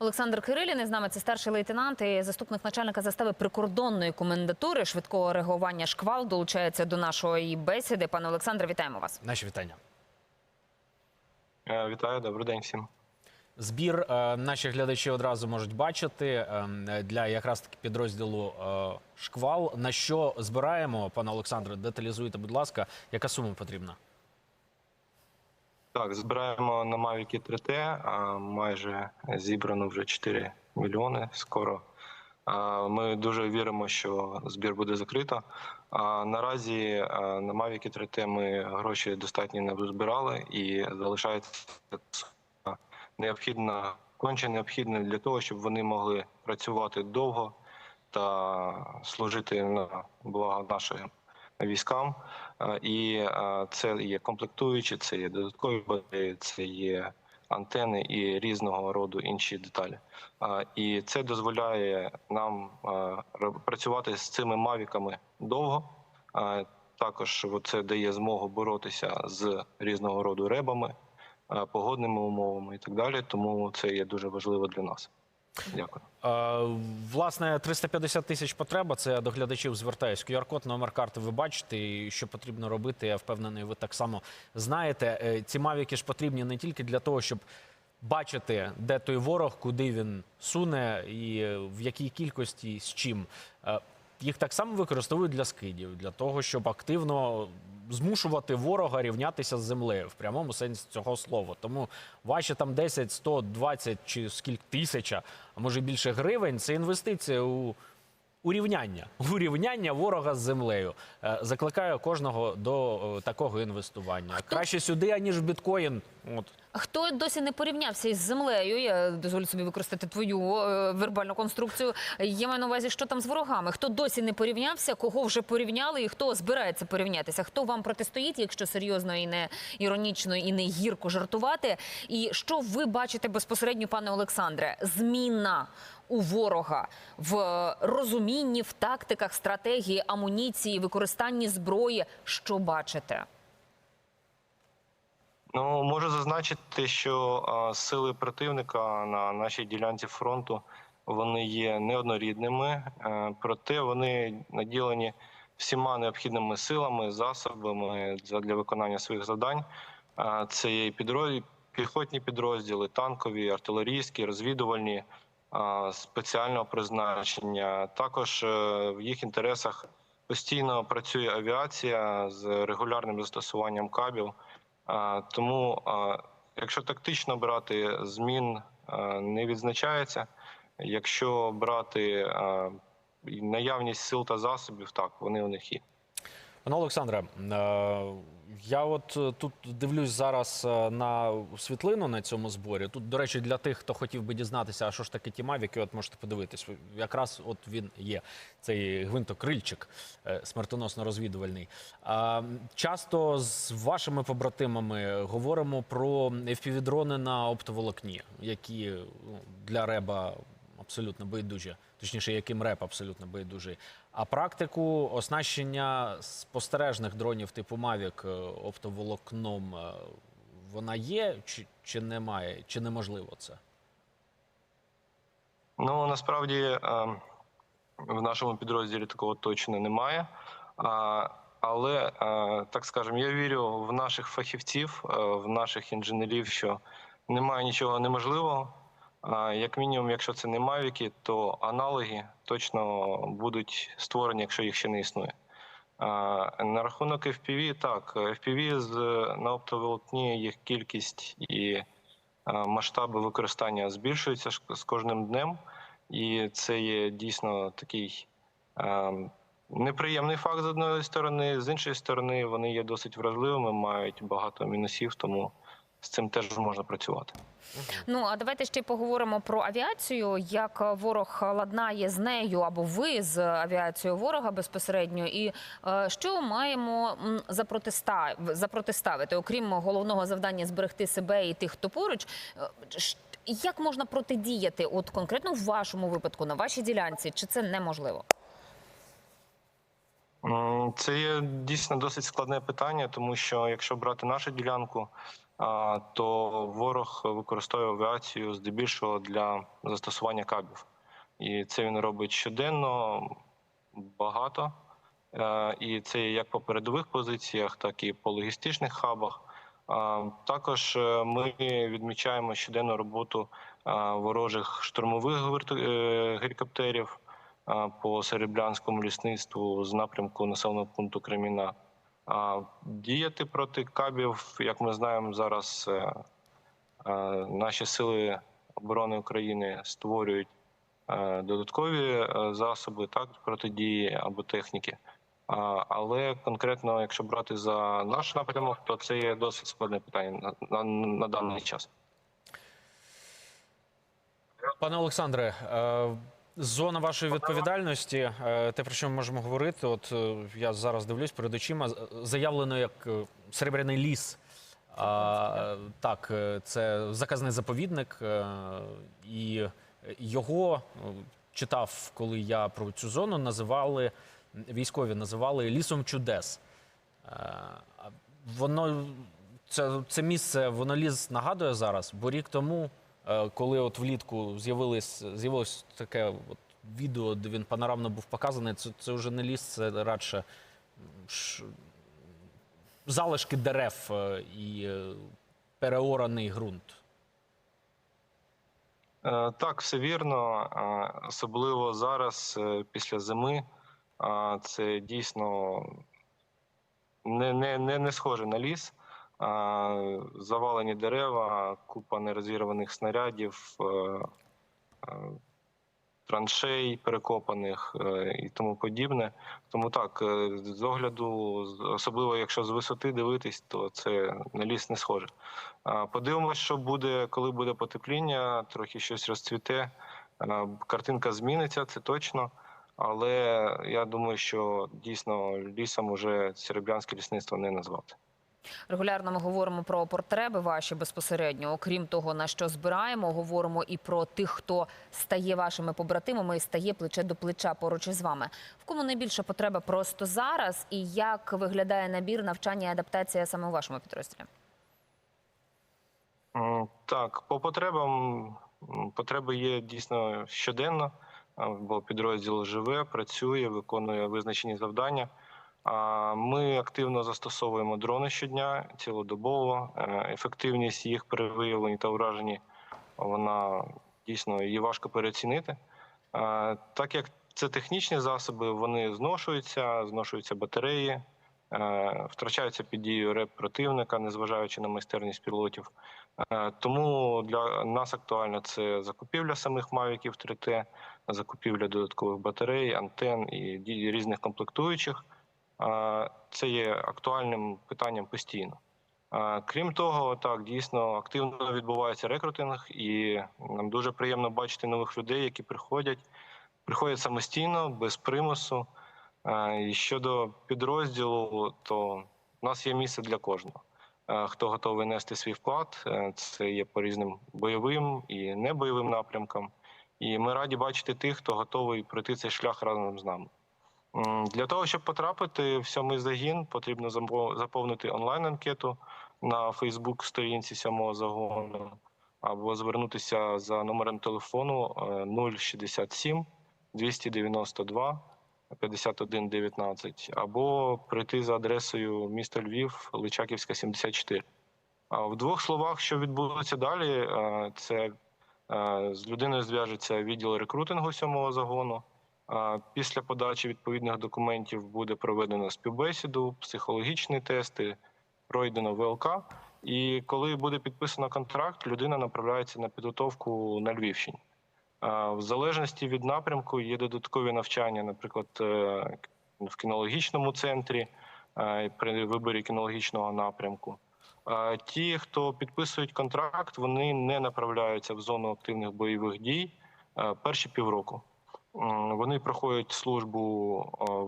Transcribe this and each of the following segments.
Олександр Кирилін з нами це старший лейтенант і заступник начальника застави прикордонної комендатури швидкого реагування шквал долучається до нашої бесіди. Пане Олександре, вітаємо вас. Наші вітання. Е, Вітаю, добрий день всім. Збір е, наші глядачі одразу можуть бачити е, для якраз таки підрозділу шквал. На що збираємо, пане Олександре, деталізуйте, будь ласка, яка сума потрібна? Так, збираємо на Mavic 3T, а майже зібрано вже 4 мільйони скоро. Ми дуже віримо, що збір буде закрито. Наразі на Mavic 3T ми гроші достатньо не збирали і залишається необхідна, конче необхідна для того, щоб вони могли працювати довго та служити на благо нашим військам. Е, І е, це є комплектуючі, це є додаткові батареї, це є антени і різного роду інші деталі. Е, І це дозволяє нам працювати з цими мавіками довго. Також це дає змогу боротися з різного роду ребами, погодними умовами і так далі. Тому це є дуже важливо для нас. Дякую. Е, Власне, 350 тисяч потреба. Це я до глядачів звертаюсь. QR-код, номер карти ви бачите, і що потрібно робити. Я впевнений, ви так само знаєте. Е, Ці мавіки ж потрібні не тільки для того, щоб бачити, де той ворог, куди він суне, і е, в якій кількості, з чим. Їх так само використовують для скидів, для того, щоб активно змушувати ворога рівнятися з землею в прямому сенсі цього слова. Тому ваші там 10, 100, 20 чи скільки тисяча, а може більше гривень це інвестиція у урівняння, урівняння ворога з землею. Е, Закликаю кожного до е, такого інвестування. Краще сюди, аніж в біткоін. От Хто досі не порівнявся із землею? Я дозволю собі використати твою е, вербальну конструкцію. Я маю на увазі, що там з ворогами. Хто досі не порівнявся, кого вже порівняли, і хто збирається порівнятися? Хто вам протистоїть, якщо серйозно і не іронічно, і не гірко жартувати? І що ви бачите безпосередньо, пане Олександре? Зміна у ворога в розумінні, в тактиках, стратегії, амуніції, використанні зброї. Що бачите? Ну можу зазначити, що сили противника на нашій ділянці фронту вони є неоднорідними, е, проте вони наділені всіма необхідними силами, засобами для для виконання своїх завдань. А, Це є підрозділ, піхотні підрозділи, танкові, артилерійські, розвідувальні спеціального призначення. Також е, в їх інтересах постійно працює авіація з регулярним застосуванням кабів. Тому, якщо тактично брати, змін не відзначається. Якщо брати наявність сил та засобів, так вони у них є. Пане Олександре, е, я от е, тут дивлюсь зараз е, на світлину на цьому зборі. Тут, до речі, для тих, хто хотів би дізнатися, а що ж таке ті мавіки, от можете подивитись. Якраз от він є цей гвинтокрильчик е, смертоносно розвідувальний. Часто з вашими побратимами говоримо про FPV-дрони на оптоволокні, які ну, для реба абсолютно байдужі, точніше, яким реп абсолютно байдужий. А практику оснащення спостережних дронів типу Mavic е, оптоволокном е, вона є чи, чи немає, чи неможливо це? Ну насправді е, в нашому підрозділі такого точно немає. Але так скажемо, я вірю в наших фахівців, в наших інженерів, що немає нічого неможливого. Як мінімум, якщо це не мавіки, то аналоги точно будуть створені, якщо їх ще не існує. На рахунок FPV, так, FPV з на оптоволокні їх кількість і масштаби використання збільшуються з кожним днем, і це є дійсно такий неприємний факт з одної сторони, з іншої сторони, вони є досить вразливими, мають багато мінусів, тому з цим теж можна працювати. Ну а давайте ще поговоримо про авіацію. Як ворог ладнає з нею або ви з авіацією ворога безпосередньо, і е, що маємо запротиста- запротиставити, окрім головного завдання зберегти себе і тих, хто поруч. е, Як можна протидіяти, от конкретно в вашому випадку, на вашій ділянці, чи це неможливо? Це є дійсно досить складне питання, тому що якщо брати нашу ділянку, то ворог використовує авіацію здебільшого для застосування кабів. І це він робить щоденно багато. Е, І це як по передових позиціях, так і по логістичних хабах. Також е, ми відмічаємо щоденну роботу ворожих штурмових е, гелікоптерів по серебрянському лісництву з напрямку населеного пункту Креміна. Діяти проти кабів, як ми знаємо, зараз е, е, наші сили оборони України створюють е, додаткові засоби так протидії або техніки. Але конкретно, якщо брати за наш напрямок, то це є досить складне питання на, на, на даний час. Пане Олександре, зона вашої відповідальності, е, те, про що ми можемо говорити, от е, я зараз дивлюсь перед очима, заявлено як е, Серебряний ліс. А, так, це заказний заповідник, і його читав, коли я про цю зону називали військові, називали лісом чудес. Воно це, це місце воно ліс нагадує зараз, бо рік тому, коли от влітку з'явилось з'явилось таке от відео, де він панорамно був показаний, це, це вже не ліс, це радше ш- залишки дерев е, і е, переораний ґрунт. Е, Так, все вірно. Е, Особливо зараз, е, після зими, е, це дійсно не, не, не, не схоже на ліс. Завалені дерева, купа нерозірваних снарядів, е, е, траншей перекопаних е, і тому подібне. Тому так, з огляду, особливо якщо з висоти дивитись, то це на ліс не схоже. Подивимось, що буде, коли буде потепління, трохи щось розцвіте. Картинка зміниться, це точно. Але я думаю, що дійсно лісом уже серебрянське лісництво не назвати. Регулярно ми говоримо про потреби ваші безпосередньо. Окрім того, на що збираємо, говоримо і про тих, хто стає вашими побратимами і стає плече до плеча поруч із вами. В кому найбільша потреба просто зараз, і як виглядає набір навчання і адаптація саме у вашому підрозділі? Так, по потребам потреби є дійсно щоденно, бо підрозділ живе, працює, виконує визначені завдання. Ми активно застосовуємо дрони щодня, цілодобово. Е, Ефективність їх при виявленні та ураженні вона дійсно її важко переоцінити. Е, Так як це технічні засоби, вони зношуються, зношуються батареї, е, втрачаються під дією реп противника, незважаючи на майстерність пілотів. Тому для нас актуально це закупівля самих мавіків 3T, закупівля додаткових батарей, антен і різних комплектуючих. Це є актуальним питанням постійно. Крім того, так дійсно активно відбувається рекрутинг, і нам дуже приємно бачити нових людей, які приходять, приходять самостійно, без примусу. І щодо підрозділу, то в нас є місце для кожного. Хто готовий нести свій вклад, е, це є по різним бойовим і небойовим напрямкам. І ми раді бачити тих, хто готовий пройти цей шлях разом з нами. Для того, щоб потрапити в сьомий загін, потрібно заповнити онлайн-анкету на Фейсбук-сторінці сьомого загону або звернутися за номером телефону е, 067 292 5119 або прийти за адресою міста Львів, Личаківська, 74. А в двох словах, що відбудеться далі, е, це е, з людиною зв'яжеться відділ рекрутингу сьомого загону. Після подачі відповідних документів буде проведено співбесіду, психологічні тести, пройдено ВЛК. І коли буде підписано контракт, людина направляється на підготовку на Львівщині. В залежності від напрямку є додаткові навчання, наприклад, е, в кінологічному центрі при виборі кінологічного напрямку. Ті, хто підписують контракт, вони не направляються в зону активних бойових дій перші півроку. Вони проходять службу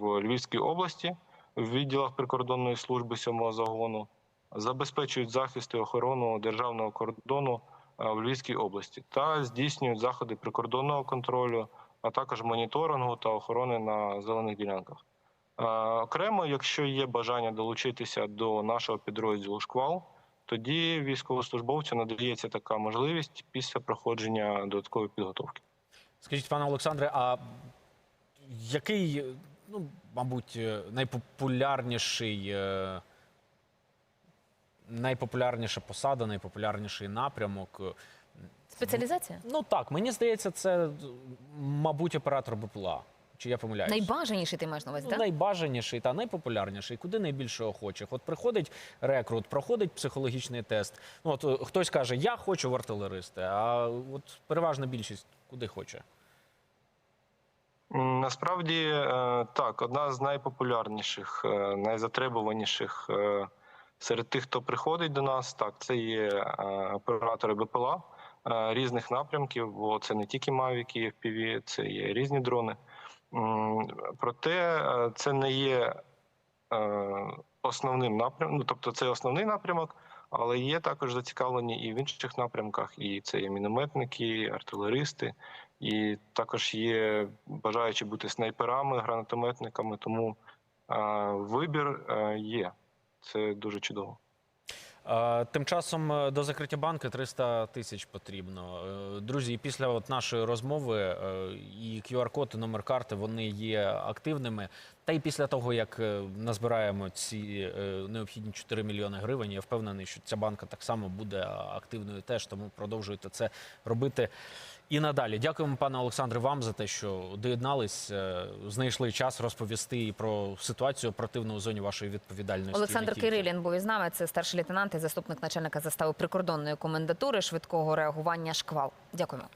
в Львівській області в відділах прикордонної служби сьомого загону, забезпечують захист і охорону державного кордону в Львівській області та здійснюють заходи прикордонного контролю, а також моніторингу та охорони на зелених ділянках. Окремо, якщо є бажання долучитися до нашого підрозділу шквал, тоді військовослужбовцю надається така можливість після проходження додаткової підготовки. Скажіть, пане Олександре, а який, ну, мабуть, е, найпопулярніший, е, найпопулярніша посада, найпопулярніший напрямок? е, Спеціалізація? Ну так, мені здається, це, мабуть, оператор БПЛА. Чи я помиляюсь? Найбажаніший ти маєш на увазі, Ну, так? найбажаніший та найпопулярніший, куди найбільше охочих. От приходить рекрут, проходить психологічний тест. Ну от е, хтось каже, я хочу в артилеристи, а от переважна більшість куди хоче. Насправді е, так, одна з найпопулярніших, е, найзатребуваніших серед тих, хто приходить до нас, так, це є оператори БПЛА різних напрямків, бо це не тільки Mavic і FPV, це є різні дрони. Проте е, це не є е, основним напрямком, ну тобто це основний напрямок, але є також зацікавлені і в інших напрямках, і це є мінометники, артилеристи. І також є бажаючі бути снайперами, гранатометниками, тому е, вибір є. Це дуже чудово. Тим часом е, до закриття банки 300 тисяч потрібно. Е, Друзі, після от нашої розмови е, і QR-код, і номер карти вони є активними. Та й після того, як е, назбираємо ці е, необхідні 4 мільйони гривень, я впевнений, що ця банка так само буде активною теж, тому продовжуйте це робити. І надалі дякуємо, пане Олександре, вам за те, що доєднались, е, знайшли час розповісти і про ситуацію оперативну у зоні вашої відповідальності. Олександр. Кирилін був із нами. Це старший лейтенант і заступник начальника застави прикордонної комендатури швидкого реагування шквал. Дякуємо.